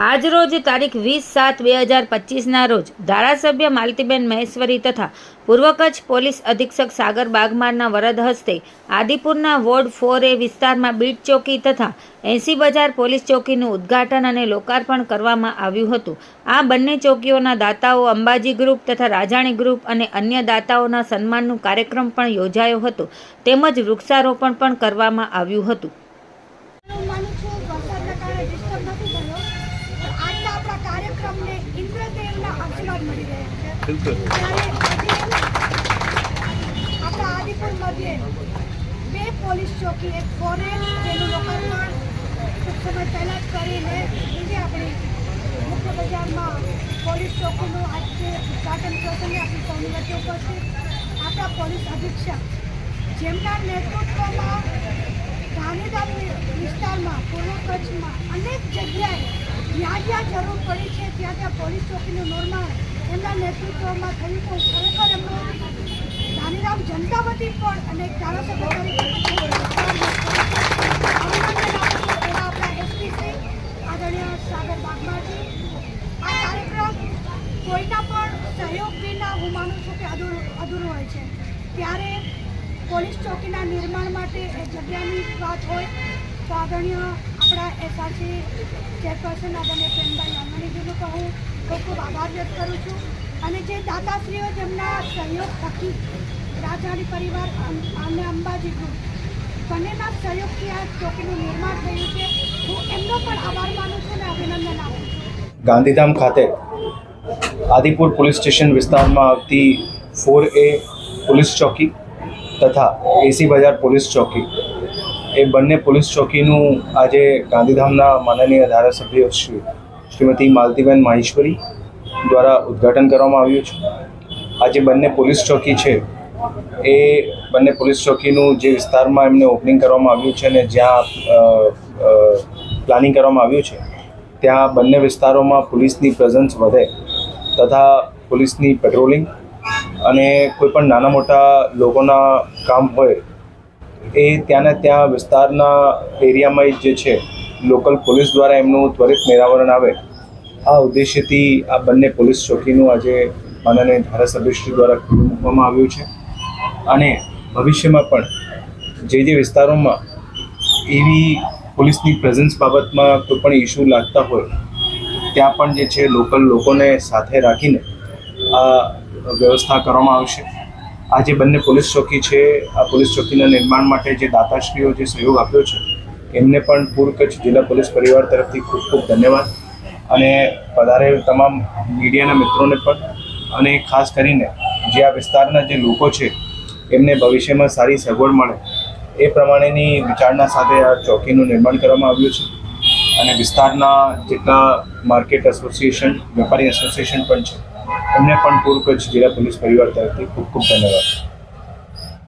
આજરોજ તારીખ વીસ સાત બે હજાર પચીસના રોજ ધારાસભ્ય માલતીબેન મહેશ્વરી તથા પૂર્વ કચ્છ પોલીસ અધિક્ષક સાગર બાગમારના વરદ હસ્તે આદિપુરના વોર્ડ ફોર એ વિસ્તારમાં બીટ ચોકી તથા એસી બજાર પોલીસ ચોકીનું ઉદ્ઘાટન અને લોકાર્પણ કરવામાં આવ્યું હતું. આ બંને ચોકીઓના દાતાઓ અંબાજી ગ્રુપ તથા રાજાણી ગ્રુપ અને અન્ય દાતાઓના સન્માનનું કાર્યક્રમ પણ યોજાયો હતો. તેમજ વૃક્ષારોપણ પણ કરવામાં આવ્યું હતું હું માનું છું વરસાદના કારણે ડિસ્ટર્બ નથી થયો પણ આજના આપણા કાર્યક્રમને ઇન્દ્રદેવના આપણા આદિપુર મધ્યે બે પોલીસ ચોકી એક ફોરેસ્ટ કરીને બીજી બજારમાં પોલીસ ચોકીનું આજે ઉદ્ઘાટન આપણી સૌની વચ્ચે ઉપસ્થિત આપણા પોલીસ અધિક્ષક, જેમના નેતૃત્વમાં ગાંધીધામ વિસ્તારમાં, પૂર્વ કચ્છમાં અનેક જગ્યાએ જ્યાં જ્યાં જરૂર પડી છે, ત્યાં ત્યાં પોલીસ ચોકીનું નિર્માણ. એમના નેતૃત્વમાં થયું તો ખરેખર એમનો ગાંધીધામ જનતા વતી પણ અને ધારાસભ્ય તરીકે આપણા એસપી શ્રી આદરણીય સાગર બાગમાજી. આ કાર્યક્રમ કોઈના પણ સહયોગ વિના હું માનું છું કે અધૂરું અધૂરું હોય છે. ત્યારે પોલીસ ચોકીના નિર્માણ માટે એ જગ્યાની વાત હોય તો આદરણીય આપણા એસઆરસી ચેરપર્સન આદરણીય પ્રેમભાઈ લાલવાણીજીનો કહું ખૂબ ખૂબ આભાર વ્યક્ત કરું છું. અને જે દાતાશ્રીઓ જેમના સહયોગ થકી રાજાણી પરિવાર અને અંબાજી ગ્રુપ બંનેના સહયોગથી આ ચોકીનું નિર્માણ થયું છે. હું એમનો પણ આભાર માનું છું અને અભિનંદન આપું છું. ગાંધીધામ ખાતે આદિપુર પોલીસ સ્ટેશન વિસ્તારમાં આવતી ફોર એ પોલીસ ચોકી તથા એસી બજાર પોલીસ ચોકી એ બંને પોલીસ ચોકીનું આજે ગાંધીધામના માનનીય ધારાસભ્ય શ્રી શ્રીમતી માલતીબેન માહેશ્વરી દ્વારા ઉદ્ઘાટન કરવામાં આવ્યું છે. આજે બંને પોલીસ ચોકી છે. એ બંને પોલીસ ચોકીનું જે વિસ્તારમાં એમને ઓપનિંગ કરવામાં આવ્યું છે અને જ્યાં પ્લાનિંગ કરવામાં આવ્યું છે, ત્યાં બંને વિસ્તારોમાં પોલીસની પ્રેઝન્સ વધે તથા પોલીસની પેટ્રોલિંગ અને કોઈપણ નાના મોટા લોકોના કામ હોય એ ત્યાંના ત્યાં વિસ્તારના એરિયામાં જે છે, લોકલ પોલીસ દ્વારા એમનું ત્વરિત નિરાવરણ આવે, આ ઉદ્દેશ્યથી આ બંને પોલીસ ચોકીનું આજે માનનીય ધારાસભ્યશ્રી દ્વારા ખુલ્લું મૂકવામાં આવ્યું છે. અને ભવિષ્યમાં પણ જે જે વિસ્તારોમાં એવી પોલીસની પ્રેઝન્સ બાબતમાં કોઈ પણ ઇસ્યુ લાગતા હોય, ત્યાં પણ જે છે, લોકલ લોકોને સાથે રાખીને આ વ્યવસ્થા કરવામાં આવશે. આ જે બંને પોલીસ ચોકી છે, આ પોલીસ ચોકીના નિર્માણ માટે જે દાતાશ્રીઓ જે સહયોગ આપ્યો છે, એમને પણ પૂર્વ કચ્છ જિલ્લા પોલીસ પરિવાર તરફથી ખૂબ ખૂબ ધન્યવાદ. અને વધારે તમામ મીડિયાના મિત્રોને પણ અને ખાસ કરીને જે આ વિસ્તારના જે લોકો છે, એમને ભવિષ્યમાં સારી સગવડ મળે એ પ્રમાણેની વિચારણા સાથે આ ચોકીનું નિર્માણ કરવામાં આવ્યું છે. અને વિસ્તારના જેટલા માર્કેટ એસોસિએશન, વેપારી એસોસિએશન પણ છે એમને પણ પૂર્વ કચ્છ જિલ્લા પોલીસ પરિવાર તરફથી ખૂબ ખૂબ ધન્યવાદ.